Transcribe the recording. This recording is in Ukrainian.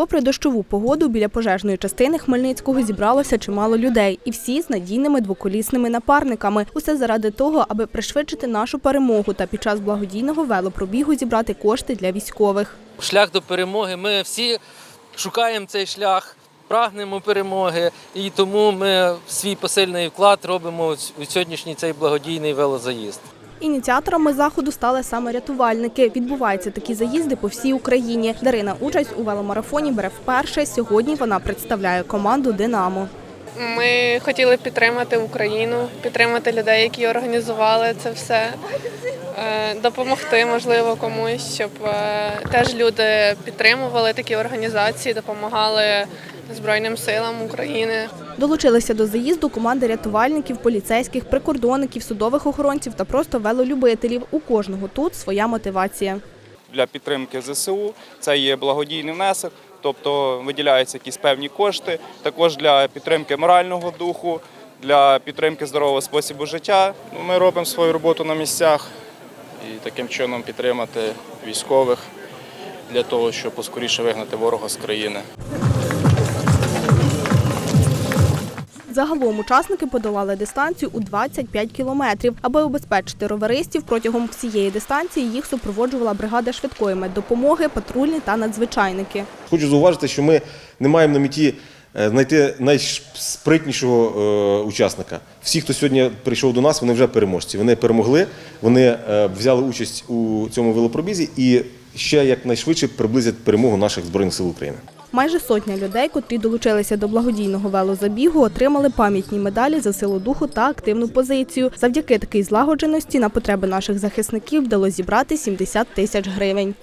Попри дощову погоду, біля пожежної частини Хмельницького зібралося чимало людей, і всі з надійними двоколісними напарниками. Усе заради того, аби пришвидшити нашу перемогу та під час благодійного велопробігу зібрати кошти для військових. шлях до перемоги. Ми всі шукаємо цей шлях, прагнемо перемоги, і тому ми свій посильний вклад робимо у сьогоднішній цей благодійний велозаїзд. Ініціаторами заходу стали саме рятувальники. Відбуваються такі заїзди по всій Україні. Дарина участь у веломарафоні бере вперше. Сьогодні вона представляє команду Динамо. Ми хотіли підтримати Україну, підтримати людей, які організували це все, е, допомогти, можливо, комусь, щоб е, теж люди підтримували такі організації, допомагали Збройним силам України. Долучилися до заїзду команди рятувальників, поліцейських, прикордонників, судових охоронців та просто велолюбителів. У кожного тут своя мотивація. для підтримки ЗСУ. Це є благодійний внесок, тобто виділяються якісь певні кошти. Також для підтримки морального духу, для підтримки здорового способу життя. Ну, Ми робимо свою роботу на місцях і таким чином підтримати військових для того, щоб поскоріше вигнати ворога з країни. Загалом учасники подолали дистанцію у 25 кілометрів. Аби обезпечити роверистів протягом всієї дистанції їх супроводжувала бригада швидкої меддопомоги, патрульні та надзвичайники. Хочу зауважити, що ми не маємо на меті е, знайти найспритнішого е, учасника. Всі, хто сьогодні прийшов до нас, вони вже переможці. Вони перемогли, вони е, взяли участь у цьому велопробізі і ще якнайшвидше приблизять перемогу наших збройних сил України. Майже сотня людей, котрі долучилися до благодійного велозабігу, отримали пам'ятні медалі за силу духу та активну позицію. Завдяки такій злагодженості на потреби наших захисників вдалося зібрати 70 тисяч гривень.